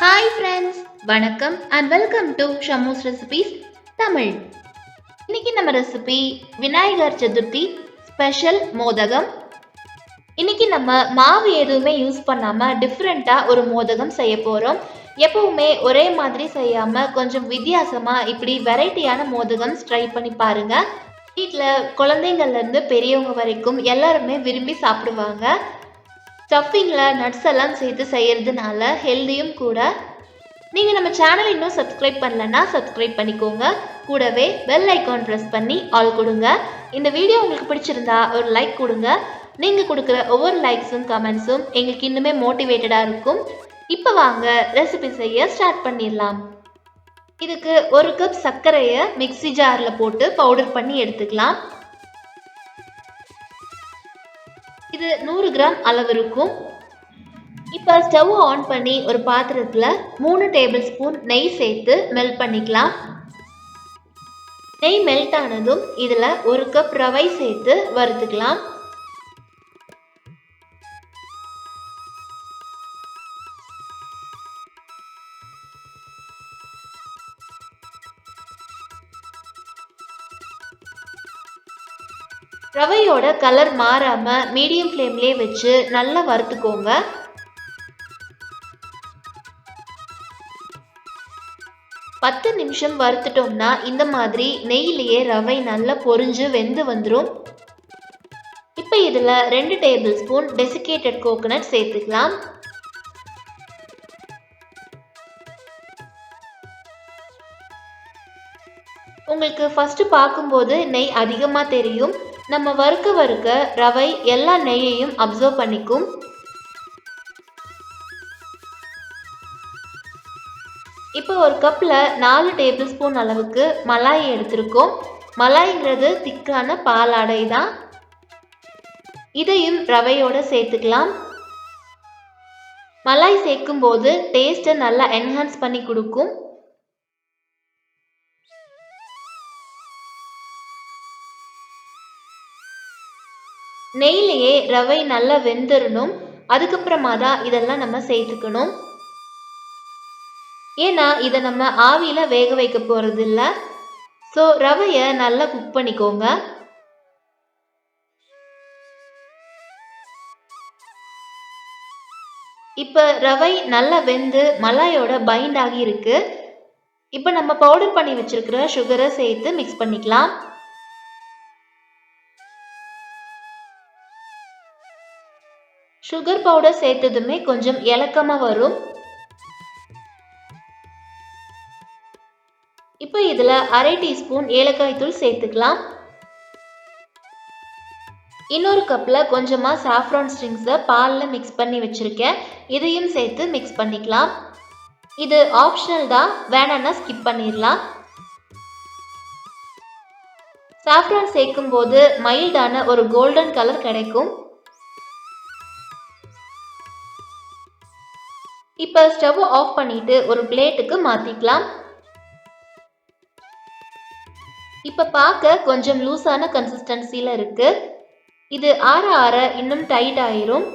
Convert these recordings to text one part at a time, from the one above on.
Hi friends வணக்கம் and welcome to Shamo's recipes Tamil இன்னைக்கு நம்ம ரெசிபி விநாயகர் சதுர்த்தி ஸ்பெஷல் மோதகம். இன்னைக்கு நம்ம மாவு எதுவுமே யூஸ் பண்ணாம டிஃப்ரெண்ட்டாக ஒரு மோதகம் செய்ய போறோம். எப்பவுமே ஒரே மாதிரி செய்யாம கொஞ்சம் வித்தியாசமா இப்படி வெரைட்டியான மோதகம் ட்ரை பண்ணி பாருங்க. வீட்டில் குழந்தைங்கள்லேருந்து பெரியவங்க வரைக்கும் எல்லாருமே விரும்பி சாப்பிடுவாங்க. ஸ்டஃபிங்கில் நட்ஸ் எல்லாம் சேர்த்து செய்கிறதுனால ஹெல்தியும் கூட. நீங்கள் நம்ம சேனல் இன்னும் சப்ஸ்கிரைப் பண்ணலன்னா சப்ஸ்கிரைப் பண்ணிக்கோங்க. கூடவே பெல் ஐக்கான் ப்ரெஸ் பண்ணி ஆல் கொடுங்க. இந்த வீடியோ உங்களுக்கு பிடிச்சிருந்தா ஒரு லைக் கொடுங்க. நீங்கள் கொடுக்குற ஒவ்வொரு லைக்ஸும் கமெண்ட்ஸும் எங்களுக்கு இன்னுமே மோட்டிவேட்டடாக இருக்கும். இப்போ வாங்க ரெசிபி செய்ய ஸ்டார்ட் பண்ணிடலாம். இதுக்கு ஒரு கப் சர்க்கரையை மிக்ஸி ஜாரில் போட்டு பவுடர் பண்ணி எடுத்துக்கலாம். இது நூறு கிராம் அளவு இருக்கும் இப்போ ஸ்டவ் ஆன் பண்ணி ஒரு பாத்திரத்தில் மூணு டேபிள் ஸ்பூன் நெய் சேர்த்து மெல்ட் பண்ணிக்கலாம். நெய் மெல்ட் ஆனதும் இதில் ஒரு கப் ரவை சேர்த்து வறுத்துக்கலாம். ரவையோட கலர் மாறாம மீடியம் ஃப்ளேம்லேயே வச்சு நல்லா வறுத்துக்கோங்க. பத்து நிமிஷம் வறுத்துட்டோம்னா இந்த மாதிரி நெய்யிலேயே ரவை நல்லா பொரிஞ்சு வெந்து வந்துடும் இப்போ இதில் ரெண்டு டேபிள் ஸ்பூன் டெசிகேட்டட் கோகோனட் சேர்த்துக்கலாம். உங்களுக்கு ஃபஸ்ட்டு பார்க்கும்போது நெய் அதிகமாக தெரியும். நம்ம வறுக்க வறுக்க ரவை எல்லா நெய்யையும் அப்சர்வ் பண்ணிக்கும். இப்போ ஒரு கப்பில் நாலு டேபிள் ஸ்பூன் அளவுக்கு மலாய் எடுத்திருக்கோம். மலாய்ங்கிறது திக்கான பாலாடை தான். இதையும் ரவையோட சேர்த்துக்கலாம். மலாய் சேர்க்கும் போது டேஸ்ட்டை நல்லா என்ஹான்ஸ் பண்ணி கொடுக்கும். நெய்லேயே ரவை நல்லா வெந்துடணும் அதுக்கப்புறமா தான் இதெல்லாம் நம்ம சேர்த்துக்கணும். ஏன்னா இதை நம்ம ஆவியில் வேக வைக்க போகிறது இல்லை ஸோ ரவையை நல்லா குக் பண்ணிக்கோங்க. இப்போ ரவை நல்லா வெந்து மலாயோட பைண்ட் ஆகி இருக்கு இப்போ நம்ம பவுடர் பண்ணி வச்சிருக்கிற சுகரை சேர்த்து மிக்ஸ் பண்ணிக்கலாம். சுகர் பவுடர் சேர்த்ததுமே கொஞ்சம் இலக்கமாக வரும். இப்போ இதில் அரை டீஸ்பூன் ஏலக்காய் தூள் சேர்த்துக்கலாம். இன்னொரு கப்பில் கொஞ்சமாக சாஃப்ரான் ஸ்ட்ரிங்ஸை பாலில் மிக்ஸ் பண்ணி வச்சுருக்கேன். இதையும் சேர்த்து மிக்ஸ் பண்ணிக்கலாம். இது ஆப்ஷனல் தான் வேணான்னா ஸ்கிப் பண்ணிடலாம். சாஃப்ரான் சேர்க்கும்போது மைல்டான ஒரு கோல்டன் கலர் கிடைக்கும். இப்போ ஸ்டவ் ஆஃப் பண்ணிட்டு ஒரு பிளேட்டுக்கு மாற்றிக்கலாம் இப்போ பார்க்க கொஞ்சம் லூஸான கன்சிஸ்டன்சியில் இருக்கு. இது ஆற ஆற இன்னும் டைட் ஆயிரும்.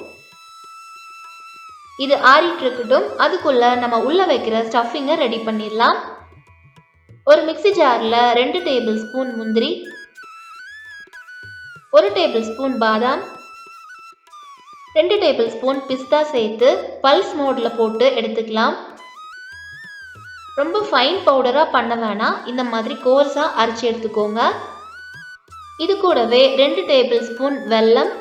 இது ஆறிட்டு இருக்கட்டும். அதுக்குள்ள நம்ம உள்ள வைக்கிற ஸ்டஃபிங்கை ரெடி பண்ணிடலாம். ஒரு மிக்சி ஜாரில் ரெண்டு டேபிள் ஸ்பூன் முந்திரி ஒரு டேபிள் ஸ்பூன் பாதாம் ரெண்டு டேபிள் ஸ்பூன் பிஸ்தா சேர்த்து பல்ஸ் மோடில் போட்டு எடுத்துக்கலாம். ரொம்ப ஃபைன் பவுடராக பண்ண வேணாம். இந்த மாதிரி கோர்ஸாக அரைச்சி எடுத்துக்கோங்க. இது கூடவே ரெண்டு டேபிள் ஸ்பூன் வெல்லம்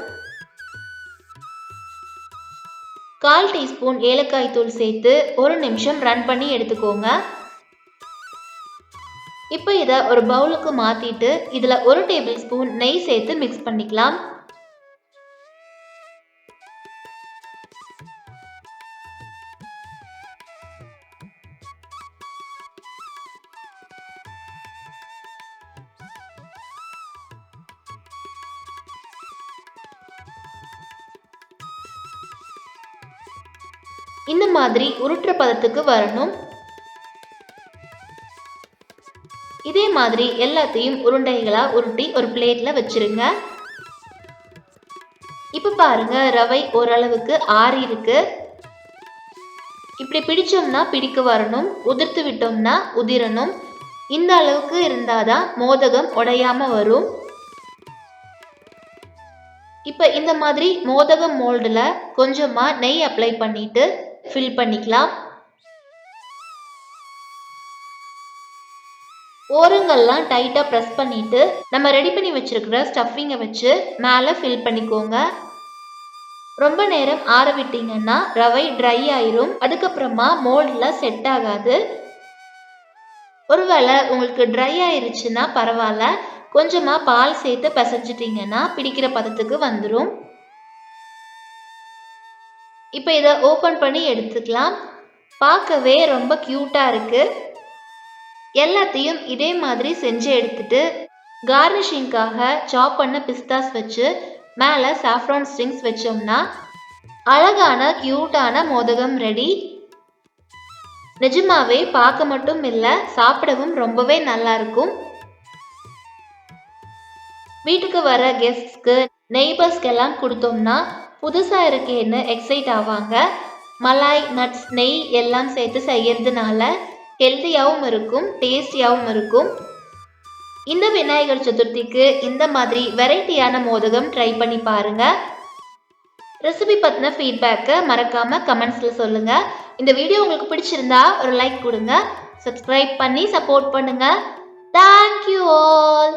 கால் டீஸ்பூன் ஏலக்காய் தூள் சேர்த்து ஒரு நிமிஷம் ரன் பண்ணி எடுத்துக்கோங்க. இப்போ இதை ஒரு பவுலுக்கு மாற்றிட்டு இதில் ஒரு டேபிள் ஸ்பூன் நெய் சேர்த்து மிக்ஸ் பண்ணிக்கலாம். இந்த மாதிரி உருட்டுற பதத்துக்கு வரணும். இதே மாதிரி எல்லாத்தையும் உருண்டைகளா உருட்டி ஒரு பிளேட்ல வச்சிருங்க. இப்போ பாருங்க ரவை ஓரளவுக்கு ஆறி இருக்கு இப்படி பிடிச்சோம்னா பிடிக்க வரணும் உதிர்த்து விட்டோம்னா உதிரணும். இந்த அளவுக்கு இருந்தாதான் மோதகம் உடையாம வரும். இப்போ இந்த மாதிரி மோதகம் மோல்டில் கொஞ்சமாக நெய் அப்ளை பண்ணிட்டு ஃபில் பண்ணிக்கலாம். ஓரங்கள்லாம் டைட்டாக ப்ரெஸ் பண்ணிட்டு நம்ம ரெடி பண்ணி வச்சிருக்கிற ஸ்டஃபிங்கை வச்சு மேலே ஃபில் பண்ணிக்கோங்க. ரொம்ப நேரம் ஆற விட்டீங்கன்னா ரவை ட்ரை ஆயிரும். அதுக்கப்புறமா மோல்டில் செட் ஆகாது. ஒருவேளை உங்களுக்கு ட்ரை ஆயிருச்சுன்னா பரவாயில்ல. கொஞ்சமாக பால் சேர்த்து பிசைஞ்சிட்டிங்கன்னா பிடிக்கிற பதத்துக்கு வந்துடும் இப்போ இதை ஓப்பன் பண்ணி எடுத்துக்கலாம். பார்க்கவே ரொம்ப க்யூட்டாக இருக்குது எல்லாத்தையும் இதே மாதிரி செஞ்சு எடுத்துட்டு கார்னிஷிங்காக சாப் பண்ண பிஸ்தாஸ் வச்சு மேலே சாஃப்ரான் ஸ்ட்ரிங்ஸ் வச்சோம்னா அழகான க்யூட்டான மோதகம் ரெடி நிஜமாவே பார்க்க மட்டும் இல்லை சாப்பிடவும் ரொம்பவே நல்லா இருக்கும். வீட்டுக்கு வர கெஸ்ட்ஸ்க்கு நெய்பர்ஸ்க்கெல்லாம் கொடுத்தோம்னா புதுசாக இருக்கேன்னு எக்ஸைட் ஆவாங்க? மலாய் நட்ஸ் நெய் எல்லாம் சேர்த்து செய்யறதுனால ஹெல்த்தியாகவும் இருக்கும் டேஸ்டியாகவும் இருக்கும். இந்த விநாயகர் சதுர்த்திக்கு இந்த மாதிரி வெரைட்டியான மோதகம் ட்ரை பண்ணி பாருங்க. ரெசிபி பற்றின ஃபீட்பேக்கை மறக்காமல் கமெண்ட்ஸில் சொல்லுங்கள் இந்த வீடியோ உங்களுக்கு பிடிச்சிருந்தா ஒரு லைக் கொடுங்க. சப்ஸ்கிரைப் பண்ணி சப்போர்ட் பண்ணுங்கள் தேங்க்யூ ஆல்